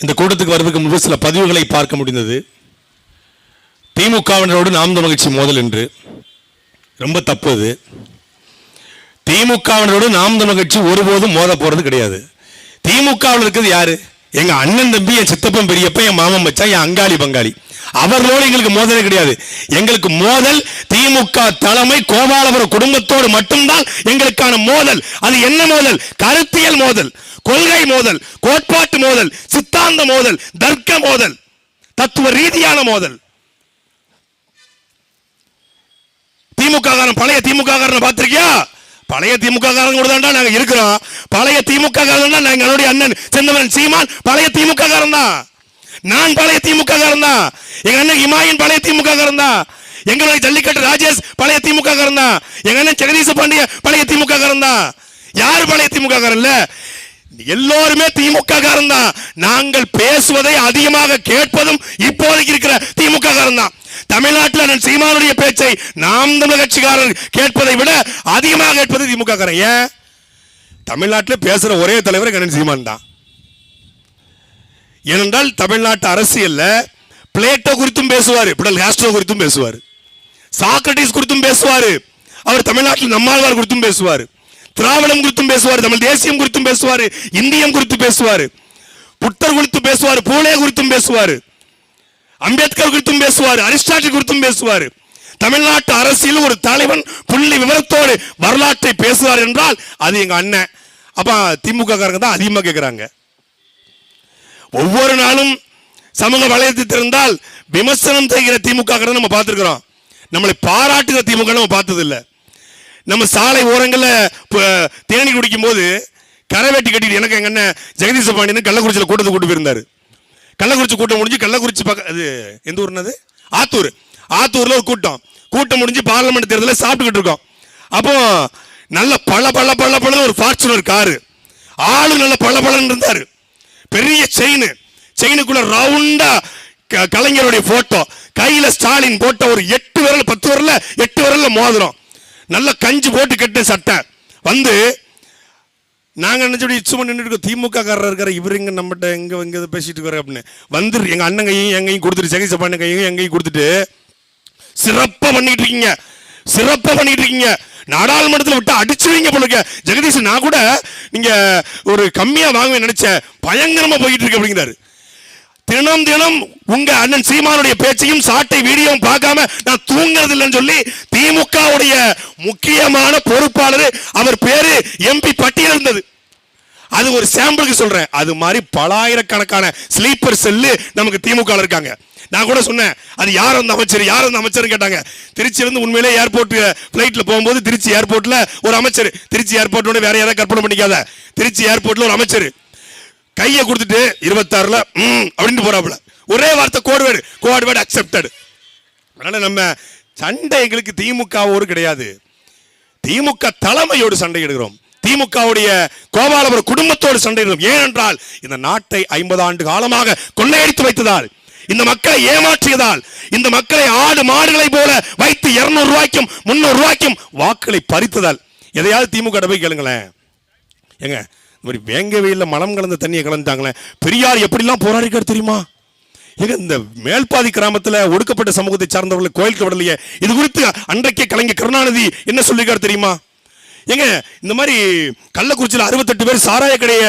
இந்த கூட்டத்துக்கு வருவதற்கு முன்பு சில பதிவுகளை பார்க்க முடிந்தது. திமுகவினரோடு நாம் மகிழ்ச்சி மோதல் என்று. ரொம்ப தப்பு அது. திமுகவினரோடு நாம் மகிழ்ச்சி ஒருபோதும் மோத போகிறது கிடையாது. திமுகவில் இருக்கிறது யாரு? எங்க அண்ணன் தம்பி என் சித்தப்பன் பெரியப்ப என் மாமன் மச்சான் என் அங்காளி பங்காளி. அவர்களோடு எங்களுக்கு மோதலே கிடையாது. எங்களுக்கு மோதல் திமுக தலைமை கோபாலபுரம் குடும்பத்தோடு மட்டும்தான் எங்களுக்கான மோதல். அது என்ன மோதல்? கருத்தியல் மோதல் கொள்கை மோதல் கோட்பாட்டு மோதல் சித்தாந்த மோதல் தர்க்க மோதல் தத்துவ ரீதியான மோதல். திமுக பழைய திமுக காரனை பார்த்திருக்கியா? பழைய திமுக காரங்க கூட தான் நாங்க இருக்கிறோம். பழைய திமுக காரன் தான் எங்களுடைய அண்ணன் சின்னவன் சீமான் பழைய திமுக காரன் தான். நான் பழைய திமுக காரன் தான். எங்க அண்ணன் இமாயின் பழைய திமுக காரன் தான். எங்களுடைய ஜல்லிக்கட்டு ராஜேஷ் பழைய திமுக காரன் தான். எங்க அண்ணன் ஜெகதீச பாண்டிய பழைய திமுக காரன் தான். யாரு பழைய திமுக காரன் இல்ல? எல்லோருமே திமுக காரன் தான். நாங்கள் பேசுவதை அதிகமாக கேட்பதும் இப்போதைக்கு இருக்கிற திமுக காரன் தான். தமிழ்நாட்டில் அண்ணன் சீமானுடைய பேச்சை நாம் தமிழக கட்சிக்காரர் கேட்பதை விட அதிகமாக கேட்பது திமுக காரன். ஏன்? தமிழ்நாட்டில் பேசுகிற ஒரே தலைவர் கண்ணன் சீமான் தான். ஏனென்றால் தமிழ்நாட்டு அரசியலில் பிளேட்டோ குறித்தும் பேசுவார் பிடல் காஸ்ட்ரோ குறித்தும் பேசுவார். சாக்ரட்டிஸ் குறித்தும் பேசுவார் அவர் தமிழ்நாட்டில் நம்மாழ்வார் குறித்தும் பேசுவார். திராவிடம் குறித்தும் பேசுவார் தமிழ் தேசியம் குறித்தும் பேசுவார் இந்தியம் குறித்து பேசுவார். புத்தர் குறித்து பேசுவார் பூலே குறித்தும் பேசுவார். அம்பேத்கர் குறித்தும் பேசுவார் அரிஸ்டாட்டில் குறித்தும் பேசுவார். தமிழ்நாட்டு அரசியல் ஒரு தலைவன் புள்ளி விவரத்தோடு வரலாற்றை பேசுவார் என்றால் அது எங்க அண்ணன். அப்ப திமுக காரங்க தான் அதிகமாக கேட்கிறாங்க ஒவ்வொரு நாளும் சமூக வளையத்தை திறந்தால் விமர்சனம் செய்கிற திமுக காரரை நம்ம பார்த்துருக்குறோம். நம்மளை பாராட்டுகிற திமுக நம்ம பார்த்தது நம்ம சாலை ஓரங்களில் தேனி குடிக்கும் போது கரை வெட்டி கட்டிட்டு எனக்கு எங்க அண்ணன் ஜெகதீச பாண்டியன் கள்ளக்குறிச்சியில் கூட்டத்தை கூட்டு போயிருந்தாரு. கள்ளக்குறிச்சி கூட்டம் முடிஞ்சு கள்ளக்குறிச்சி பக்க அது எந்த ஊர்னது ஆத்தூர். ஆத்தூரில் ஒரு கூட்டம். கூட்டம் முடிஞ்சு பார்லமெண்ட் தேர்தலில் சாப்பிட்டுக்கிட்டு இருக்கோம். அப்போ நல்ல பல பல பல பல ஒரு ஃபார்ச்சுனர் காரு. ஆளு நல்ல பல பலன்னு இருந்தார். பெரிய செயின் செயினுக்குள்ள ரவுண்டா க- கலைஞருடைய போட்டோ கையில ஸ்டாலின் போட்ட ஒரு எட்டு விரல் பத்து விரல எட்டு விரல்ல மோதிரம். நல்ல கஞ்சி போட்டு கெட்ட சட்டை. வந்து நாங்க நினைச்சபடி சும்மா நின்றுட்டு இருக்கோம். திமுக காரர் இருக்கிற இவருங்க நம்மகிட்ட எங்க இங்க பேசிட்டு இருக்காரு அப்படின்னு. வந்துரு. எங்க அண்ணன் கையும் எங்கையும் கொடுத்துட்டு ஜெகதீச கையும் எங்கையும் கொடுத்துட்டு. சிறப்பா பண்ணிட்டு இருக்கீங்க. சிறப்பா பண்ணிட்டு இருக்கீங்க. நாடாளுமன்றத்தில் விட்டு அடிச்சுவீங்க போலுங்க ஜெகதீஷ் நான் கூட நீங்க ஒரு கம்மியா வாங்குவேன் நினைச்சேன். பயங்கரமா போயிட்டு இருக்கு அப்படிங்கிறாரு. தினம் தினம் உங்க அண்ணன் சீமானுடைய பேச்சையும் சாட்டை வீடியோவும் பார்க்காம நான் தூங்குறது இல்லைன்னு சொல்லி திமுகவுடைய முக்கியமான பொறுப்பாளர் அவர் பேரு எம்பி பட்டியல் இருந்தது. அது ஒரு சாம்பிளுக்கு சொல்றேன். அது மாதிரி பலாயிரக்கணக்கான ஸ்லீப்பர் செல்லு நமக்கு திமுக இருக்காங்க. நான் கூட சொன்னேன் அது யார் அந்த அமைச்சர் யார் அந்த அமைச்சர் கேட்டாங்க. திருச்சியிலிருந்து உண்மையிலே ஏர்போர்ட் ஃப்ளைட்டில் போகும்போது திருச்சி ஏர்போர்ட்ல ஒரு அமைச்சர். திருச்சி ஏர்போர்ட்டோட வேற யாராவது கற்பனை பண்ணிக்காத. திருச்சி ஏர்போர்ட்ல ஒரு அமைச்சர். கையை கொடுத்துட்டு இருபத்தாறுல அப்படின்னு போறாப்புல. ஒரே வார்த்தை கோடுவேடு கோடுவேடு அக்செப்டடு அக்செப்டட் அதனால நம்ம சண்டை எங்களுக்கு திமுகவோடு கிடையாது. திமுக தலைமையோடு சண்டை எடுக்கிறோம். திமுகவுடைய கோபாலபுரம் குடும்பத்தோடு சண்டையிடும் ஏனென்றால் இந்த நாட்டை ஐம்பது ஆண்டு காலமாக கொள்ளையடித்து வைத்ததால் இந்த மக்களை ஏமாற்றியதால் இந்த மக்களை ஆடு மாடுகளை போல வைத்து இருநூறு ரூபாய்க்கும் முன்னூறு ரூபாய்க்கும் வாக்களை பறித்ததால் எதையாவது திமுக போய் கேளுங்களேன். ஏங்க இந்த மாதிரி வேங்க வெயில்ல மலம் கலந்த தண்ணியை கலந்துட்டாங்களே. பெரியார் எப்படிலாம் போராடிக்கார் தெரியுமா? ஏங்க இந்த மேல்பாதி கிராமத்தில் ஒடுக்கப்பட்ட சமூகத்தை சார்ந்தவர்கள் கோயிலுக்கு விடலையே. இது குறித்து அன்றைக்கே கலைஞர் கருணாநிதி என்ன சொல்லியிருக்கார் தெரியுமா? ஏங்க இந்த மாதிரி கள்ளக்குறிச்சியில் அறுபத்தெட்டு பேர் சாராய கடையை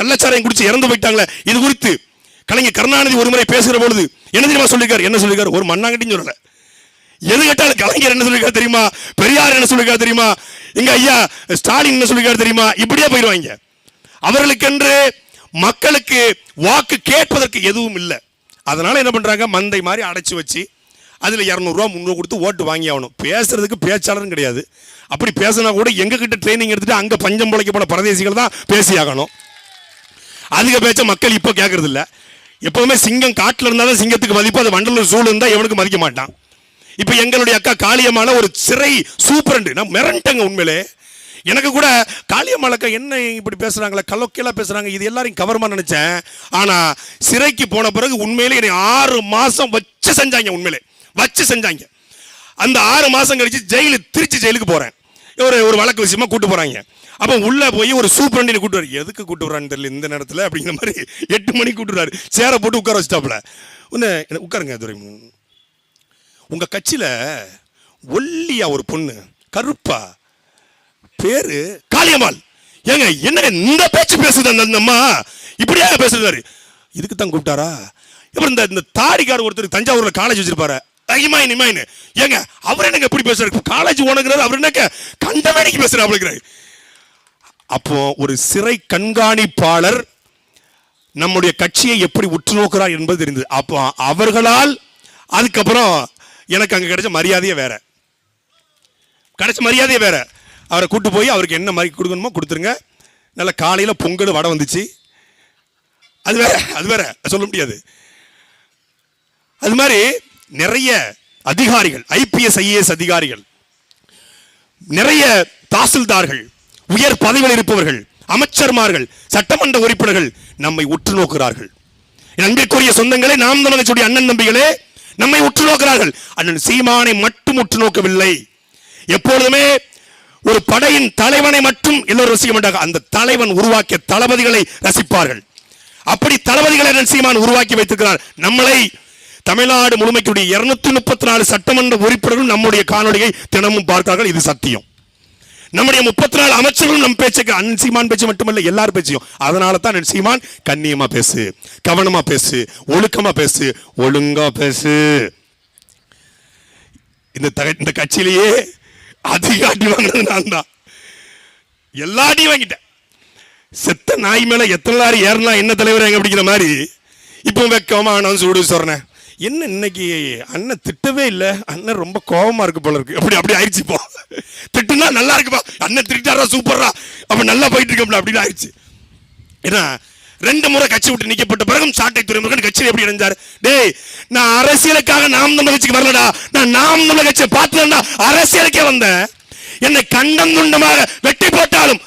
கள்ளச்சாராயம் குடிச்சு இறந்து போயிட்டாங்களே. இது குறித்து கலைஞர் கருணாநிதி ஒரு முறை பேசுகிற பொழுது என்ன தெரியுமா சொல்லியிருக்காரு? என்ன சொல்லியிருக்காரு? ஒரு மண்ணாங்கட்டின்னு சொல்லலை. எது கேட்டாலும் கலைஞர் என்ன சொல்லியிருக்காரு தெரியுமா? பெரியார் என்ன சொல்லியிருக்காரு தெரியுமா? எங்க ஐயா ஸ்டாலின் என்ன சொல்லியிருக்காரு தெரியுமா? இப்படியே போயிடுவாங்க அவர்களுக்கென்று மக்களுக்கு வாக்கு கேட்பதற்கு எதுவும் இல்லை. அதனால் என்ன பண்ணுறாங்க மந்தை மாதிரி அடைச்சி வச்சு அதில் இரநூறுவா முந்நூறு கொடுத்து ஓட்டு வாங்கி ஆகணும். பேசுறதுக்கு பேச்சாளரும் கிடையாது. அப்படி பேசினா கூட எங்க கிட்ட ட்ரைனிங் எடுத்துகிட்டு அங்கே பஞ்சம் பிழைக்க போன பரதேசிகள் தான் பேசி ஆகணும். அதிக பேச்ச மக்கள் இப்போ கேட்கறது இல்ல எப்பவுமே சிங்கம் காட்டில் இருந்தாலும் சிங்கத்துக்கு மதிப்பு அது வண்டலூர் சூழ் இருந்தால் எவனுக்கு மதிக்க மாட்டான். இப்போ எங்களுடைய அக்கா காளியமான ஒரு சிறை சூப்பரண்டு நான் மிரண்டங்க உண்மையிலே. எனக்கு கூட காளியம்மாள் என்ன இப்படி பேசுறாங்களே கலோக்கியலா பேசுறாங்க இது எல்லாரையும் கவர்மா நினச்சேன். ஆனால் சிறைக்கு போன பிறகு உண்மையிலே என்னை ஆறு மாதம் வச்சு செஞ்சாங்க உண்மையிலே. வச்சு செஞ்சாங்க. அந்த ஆறு மாசம் கழிச்சு ஜெயிலு திருச்சி ஜெயிலுக்கு போறேன். ஒரு ஒரு வழக்கு விஷயமா கூட்டு போறாங்க. அப்போ உள்ளே போய் ஒரு சூப்பரண்டினை கூட்டு வர எதுக்கு கூட்டு வரான்னு தெரியல இந்த நேரத்துல அப்படிங்கிற மாதிரி எட்டு மணிக்கு கூட்டு சேரை போட்டு உட்கார வச்சிட்டாப்புல. ஒன்று உட்காருங்க துரைமுன் உங்க கட்சியில ஒல்லியா ஒரு பொண்ணு கருப்பா பேரு காளியம்மாள். ஏங்க என்ன இந்த பேச்சு பேசுது அந்த அம்மா? இப்படியா பேசுறாரு? இதுக்கு தான் கூப்பிட்டாரா? அப்புறம் இந்த இந்த தாடிக்கார ஒருத்தர் தஞ்சாவூர்ல காலேஜ் வச்சிருப்பாரு. இமாயின் இமாயின். ஏங்க அவர் என்னங்க இப்படி பேசுறாரு? காலேஜ் ஓனங்கிறாரு அவர் என்னங்க கண்ட வேலைக்கு பேசுறாரு அப்போ ஒரு சிறை கண்காணிப்பாளர் நம்முடைய கட்சியை எப்படி உற்று நோக்கிறார் என்பது தெரிந்தது. அப்போ அவர்களால் அதுக்கப்புறம் எனக்கு அங்க கிடைச்ச மரியாதையே வேற. கிடைச்ச மரியாதையே வேற. அவரை கூட்டு போய் அவருக்கு என்ன மாதிரி கொடுக்கணுமோ கொடுத்துருங்க. நல்ல காலையில பொங்கல் வடை வந்துச்சு. அது வேற அது வேற சொல்ல முடியாது. அது மாதிரி நிறைய அதிகாரிகள் ஐபிஎஸ் ஐஏஎஸ் அதிகாரிகள் நிறைய தாசில்தார்கள் உயர் பதவியில் இருப்பவர்கள் அமைச்சர்மார்கள் சட்டமன்ற உறுப்பினர்கள் நம்மை உற்று நோக்குகிறார்கள். அன்பிற்குரிய சொந்தங்களே நாம் தமிழகத்துடைய அண்ணன் தம்பிகளே நம்மை உற்று நோக்கிறார்கள் அண்ணன் சீமானை மட்டும் உற்று நோக்கவில்லை. எப்பொழுதுமே ஒரு படையின் தலைவனை மட்டும் எல்லோரும் ரசிக்க மாட்டாங்க அந்த தலைவன் உருவாக்கிய தளபதிகளை ரசிப்பார்கள். அப்படி தளபதிகளை சீமான் உருவாக்கி வைத்திருக்கிறார். நம்மளை தமிழ்நாடு முழுமைக்குடைய இருநூத்தி முப்பத்தி நாலு சட்டமன்ற உறுப்பினர்கள் நம்முடைய காணொலியை தினமும் பார்க்கிறார்கள் இது சத்தியம். நம்முடைய முப்பத்தி நாலு அமைச்சர்களும் நம் பேச்சுக்கு அண்ணன் சீமான் பேச்சு மட்டுமல்ல எல்லாரும் பேச்சையும் அதனால தான் அண்ணன் சீமான் கண்ணியமா பேசு கவனமா பேசு ஒழுக்கமா பேசு ஒழுங்கா பேசு. இந்த தக இந்த கட்சியிலேயே அதிக அடி வாங்கினது நான் தான் எல்லா அடியும் வாங்கிட்டேன். செத்த நாய் மேல எத்தனை லாரி ஏறினா என்ன தலைவர் எங்க அப்படிங்கிற மாதிரி? இப்போ வெக்கமா சூடு சொல்கிறேன் என்ன இன்னைக்கு அண்ணன் திட்டவே இல்லை. அண்ணன் ரொம்ப கோவமா இருக்கு போல இருக்கு. அப்படி அப்படி ஆயிடுச்சு இப்போ. திட்டுனா நல்லா இருக்குப்பா. அண்ணன் திட்டாரா சூப்பரா அப்போ நல்லா போயிட்டு இருக்கோம்ல அப்படின்னு ஆயிடுச்சு. ஏன்னா ரெண்டு முறை கட்சி விட்டு நிக்கப்பட்ட பிறகும் சாட்டை துறைமுருகன் கட்சியில் எப்படி இருந்தார் டேய் நான் அரசியலுக்காக நாம் தமிழ் கட்சிக்கு வரலடா. நான் நாம் தமிழ் கட்சியை பார்த்துடா அரசியலுக்கே வந்தேன். என்னை கண்டம் துண்டமாக வெட்டி போட்டாலும்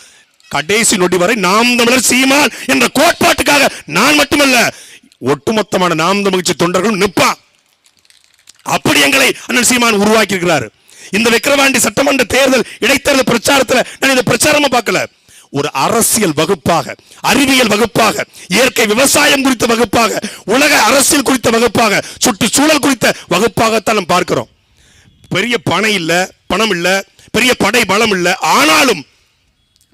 கடைசி நொடி வரை நாம் தமிழர் சீமான் என்ற கோட்பாட்டுக்காக நான் மட்டுமல்ல ஒட்டுமொத்தமான நாம் தமிழ்ச்சி தொண்டர்களும் நிற்பான் அப்படி எங்களை அண்ணன் சீமான் உருவாக்கி இருக்கிறார் இந்த விக்கிரவாண்டி சட்டமன்ற தேர்தல் இடைத்தேர்தல் பிரச்சாரத்துல நான் இந்த பிரச்சாரமா பார்க்கல. ஒரு அரசியல் வகுப்பாக அறிவியல் வகுப்பாக இயற்கை விவசாயம் குறித்த வகுப்பாக உலக அரசியல் குறித்த வகுப்பாக சுற்றுச்சூழல் குறித்த வகுப்பாகத்தான் நாம் பார்க்கிறோம். பெரிய பணம் இல்லை பணம் இல்லை பெரிய படை பலம் இல்லை. ஆனாலும்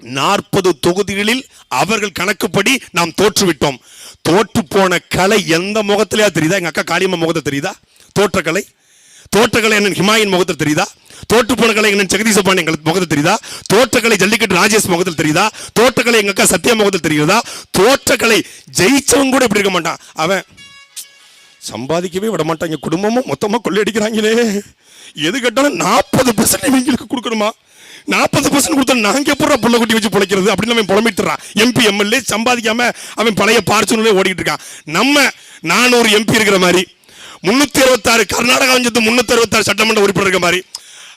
நாற்பது தொகுதிகளில் அவர்கள் கணக்குப்படி நாம் தோற்றுவிட்டோம். தோற்று போன கலை எந்த முகத்திலேயா தெரியுதா? எங்க அக்கா காளியம்மா முகத்தை தெரியுதா? தோற்ற கலை தோற்றக்கலை என்ன ஹிமாயின் முகத்தில் தெரியுதா? தோட்டு போன கலை என்ன ஜெகதீச எங்களுக்கு முகத்தில் தெரியுதா? தோற்றக்கலை ஜல்லிக்கட்டு ராஜேஷ் முகத்தில் தெரியுதா? தோற்றக்கலை எங்க அக்கா சத்யா முகத்தில் தெரியுதா? தோற்றக்கலை ஜெயிச்சவங்க கூட இப்படி இருக்க மாட்டான். அவன் சம்பாதிக்கவே விட மாட்டாங்க குடும்பமும் மொத்தமாக கொள்ளையடிக்கிறாங்களே. எது கேட்டாலும் நாற்பது பர்சன்ட் இவங்களுக்கு கொடுக்கணுமா? நாற்பது பர்சன்ட் கொடுத்தா நாங்கள் எப்படா புள்ள குட்டி வச்சு பிழைக்கிறது? அப்படின்னு அவன் புலம்பிட்டுறான். எம்பி எம்எல்ஏ சம்பாதிக்காம அவன் பழைய பார்ச்சுனே ஓடிக்கிட்டு இருக்கான். நம்ம நானூறு எம்பி இருக்கிற மாதிரி முன்னூற்றி அறுபத்தாறு கர்நாடகா வஞ்சத்து முன்னூத்தி அறுபத்தாறு சட்டமன்ற உறுப்பினர் இருக்கிற மாதிரி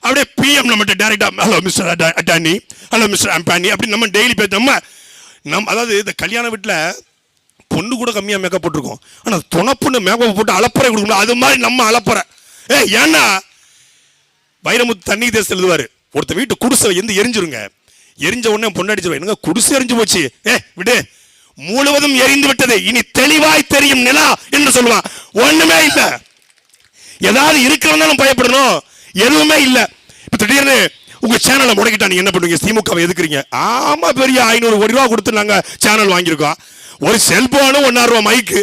அப்படியே பிஎம் நம்மகிட்ட டேரக்டா hello mister Adani hello mister Ambani அப்படின்னு நம்ம டெய்லி பேச நம்ம அதாவது இந்த கல்யாண வீட்டில் பொண்ணு கூட கம்மியாக மேக்கப் போட்டிருக்கோம். ஆனால் துணப்புண்ணு மேக்கப் போட்டு அலப்பறை கொடுக்கணும் அது மாதிரி நம்ம அலப்பறை. ஏ ஏன்னா வைரமுத்து தண்ணி தேசத்தில் எழுதுவாரு ஒருத்த வீட்டு குடிசை எந்த எரிஞ்சிருங்க. எரிஞ்ச உடனே பொண்ணடிச்சிருவா என்னங்க குடிசை எரிஞ்சு போச்சு? ஏ விடு. முழுவதும் எரிந்து விட்டது. இனி தெளிவாய் தெரியும் நிலா என்று சொல்லுவான். ஒண்ணுமே இல்லை. ஏதாவது இருக்கிறவங்க பயப்படணும். எதுவுமே இல்லை. இப்போ திடீர்னு உங்க சேனலை முடக்கிட்டா நீங்க என்ன பண்ணுவீங்க? திமுகவை எதுக்குறீங்க? ஆமா பெரிய ஐநூறு கோடி ரூபா கொடுத்து நாங்க சேனல் வாங்கியிருக்கோம். ஒரு செல்போனும் ஒன்னாயிரம் ரூபா மைக்கு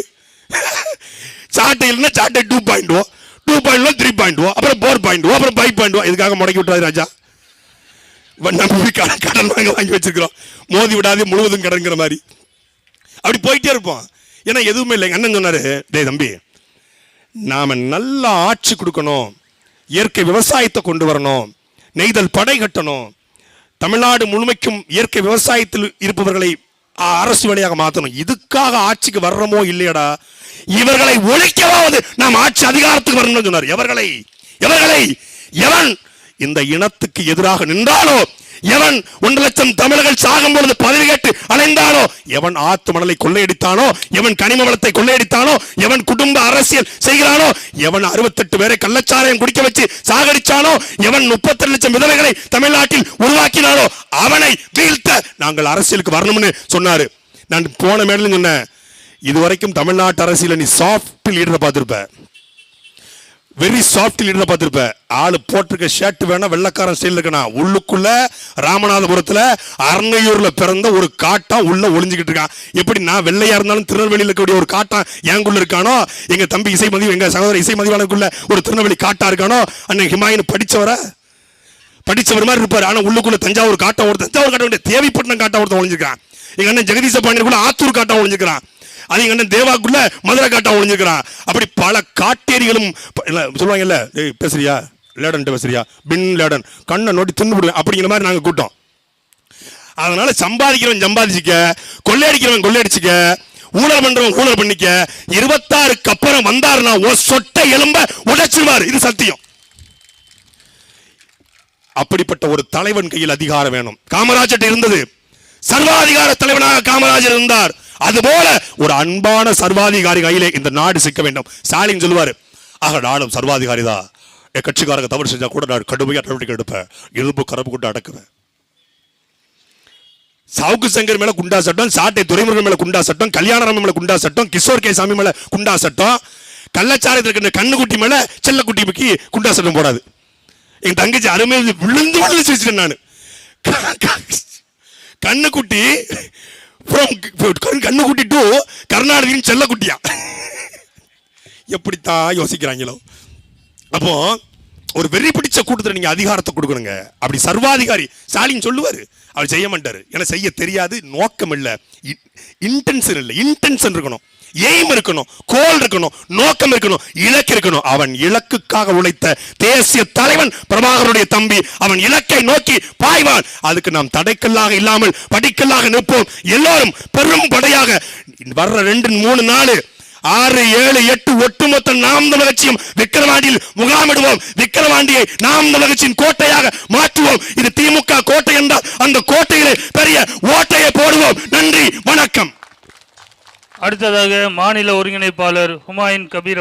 சாட்டை இல்லைன்னா சாட்டை two point O two point O three point O அப்புறம் ஃபோர் பாயிண்ட் ஓ அப்புறம் ஃபைவ் பாயிண்ட் ஓ இதுக்காக முடக்கி விட்டாது ராஜா. நம்பி கடன் கடன் வாங்க வாங்கி வச்சிருக்கிறோம். மோதி விடாதே முழுவதும் கடன்கிற மாதிரி. அப்படி போயிட்டே இருப்போம். ஏன்னா எதுவுமே இல்லை அண்ணன் சொன்னாரு டேய் தம்பி நாம நல்லா ஆட்சி கொடுக்கணும். இயற்கை விவசாயத்தை கொண்டு வரணும். நெய்தல் படை கட்டணும். தமிழ்நாடு முழுமைக்கும் இயற்கை விவசாயத்தில் இருப்பவர்களை அரசு வழியாக மாற்றணும். இதுக்காக ஆட்சிக்கு வர்றோமோ இல்லையடா? இவர்களை ஒழிக்கவாவது நாம் ஆட்சி அதிகாரத்துக்கு வரணும்னு சொன்னார். எவர்களை? எவர்களை? எவன்? இந்த இனத்துக்கு எதிராக நின்றாலோ எவன் ஒன்று லட்சம் தமிழர்கள் சாகும் பொழுது பதவி கேட்டு அலைந்தானோ? எவன் ஆத்து மணலை கொள்ளையடித்தானோ? எவன் கனிம வளத்தை கொள்ளையடித்தானோ? எவன் குடும்ப அரசியல் செய்கிறானோ? எவன் அறுபத்தெட்டு பேரை கள்ளச்சாராயம் குடிக்க வச்சு சாகடிச்சானோ? எவன் முப்பத்தி லட்சம் விதவைகளை தமிழ்நாட்டில் உருவாக்கினானோ? அவனை வீழ்த்த நாங்கள் அரசியலுக்கு வரணும்னு சொன்னாரு. நான் போன மேடலும் சொன்னேன் இதுவரைக்கும் தமிழ்நாட்டு அரசியல நீ சாஃப்ட் லீடரை பார்த்திருப்ப. வெரி சாஃப்ட் லீடரை பார்த்துருப்ப. ஆள் போட்டிருக்க ஷர்ட் வேணா வெள்ளக்காரன் ஸ்டைல் இருக்கணும். உள்ளுக்குள்ள ராமநாதபுரத்தில் அரணையூரில் பிறந்த ஒரு காட்டம் உள்ள ஒளிஞ்சுக்கிட்டு இருக்கான். எப்படி நான் வெள்ளையா இருந்தாலும் திருநெல்வேலியில் இருக்கக்கூடிய ஒரு காட்டான் எனக்குள்ள இருக்கானோ? எங்க தம்பி இசை மதிவு எங்க சகோதர இசை மதிவானுக்குள்ள ஒரு திருநெல்வேலி காட்டா இருக்கானோ? அண்ணன் ஹிமாயின் படித்தவரை படிச்சவர் மாதிரி இருப்பார். ஆனால் உள்ளுக்குள்ள தஞ்சாவூர் காட்டா ஒரு தஞ்சாவூர் காட்ட வேண்டிய தேவிப்பட்டினம் காட்டா ஒருத்தன் ஒழிஞ்சிருக்கான் எங்க அண்ணன் ஜெகதீச கூட ஆத்தூர் காட்டா ஒளிஞ்சிருக்கான் அதை எங்க தேவாக்குள்ள மதுரை காட்டா ஒழிஞ்சுக்கிறான் அப்படி பல காட்டேரிகளும் ப- இல்ல, சொல்லுவாங்கல்ல பேசுறியா? லேடன் பேசுறியா? Bin Laden. கண்ணை நோட்டி தின்னு விடுவேன் அப்படிங்கிற மாதிரி நாங்க கூட்டம். அதனால சம்பாதிக்கிறவன் சம்பாதிச்சிக்க கொள்ளையடிக்கிறவன் கொள்ளையடிச்சிக்க ஊழல் பண்றவன் ஊழல் பண்ணிக்க இருபத்தாறுக்கு அப்புறம் வந்தாருன்னா ஒரு சொட்டை எலும்ப உடைச்சிருவார். இது சத்தியம். அப்படிப்பட்ட ஒரு தலைவன் கையில் அதிகாரம் வேணும். காமராஜர் இருந்தது. சர்வாதிகார தலைவனாக காமராஜர் இருந்தார். அதுபோல ஒரு அன்பான சர்வாதிகாரி கையிலே இந்த நாடு சிக்க வேண்டும். ஸ்டாலின் சொல்லுவாரு ஆக நானும் சர்வாதிகாரி தான். என் கட்சிக்காரங்க தவறு செஞ்சா கூட நான் கடுமையா நடவடிக்கை எடுப்பேன். எலும்பு கரப்பு கொண்டு அடக்குவேன். சவுக்கு சங்கர் மேல குண்டா சட்டம் சாட்டை துறைமுருகன் மேல குண்டா சட்டம் கல்யாணராமன் மேல குண்டா சட்டம் கிஷோர் கே சாமி மேல குண்டா சட்டம் கள்ளச்சாரத்தில் இருக்கிற கண்ணுக்குட்டி மேல செல்லக்குட்டிக்கு குண்டா சட்டம் போடாது. என் தங்கச்சி அருமையை விழுந்து விழுந்து சிரிச்சிட்டேன் நான். கண்ணுக்குட்டி from கண்ணுக்குட்டி டு கருணாநிதியின் செல்லக்குட்டியா? எப்படித்தான் யோசிக்கிறாங்களோ? அப்போ ஒரு வெறி பிடிச்ச கூட்டத்தில் நீங்க அதிகாரத்தை கொடுக்கணுங்க. அப்படி சர்வாதிகாரி ஸ்டாலின் சொல்லுவாரு. அவர் செய்ய மாட்டார். ஏன்னா செய்ய தெரியாது நோக்கம் இல்லை. இன்டென்ஷன் இல்லை. இன்டென்ஷன் இருக்கணும். எய்ம் இருக்கணும் கோல் இருக்கணும் நோக்கம் இருக்கணும் இலக்கு இருக்கணும். அவன் இலக்குக்காக உழைத்த தேசிய தலைவன் பிரபாகருடைய தம்பி. அவன் இலக்கை நோக்கி பாய்வான். அதுக்கு நாம் தடைக்கல்லாக இல்லாமல் படிக்கல்லாக நிற்போம். எல்லாரும் பெரும் படையாக. வர்ற ரெண்டு மூணு நாலு ஆறு ஏழு எட்டு ஒட்டுமொத்த நாம் தமிழகச்சியும் விக்கிரவாண்டியில் முகாமிடுவோம். விக்கிரவாண்டியை நாம் தமிழகச்சின் கோட்டையாக மாற்றுவோம். இது திமுக கோட்டை என்றால் அந்த கோட்டையிலே பெரிய ஓட்டையை போடுவோம். நன்றி வணக்கம். அடுத்ததாக மாநில ஒருங்கிணைப்பாளர் ஹுமாயூன் கபீர்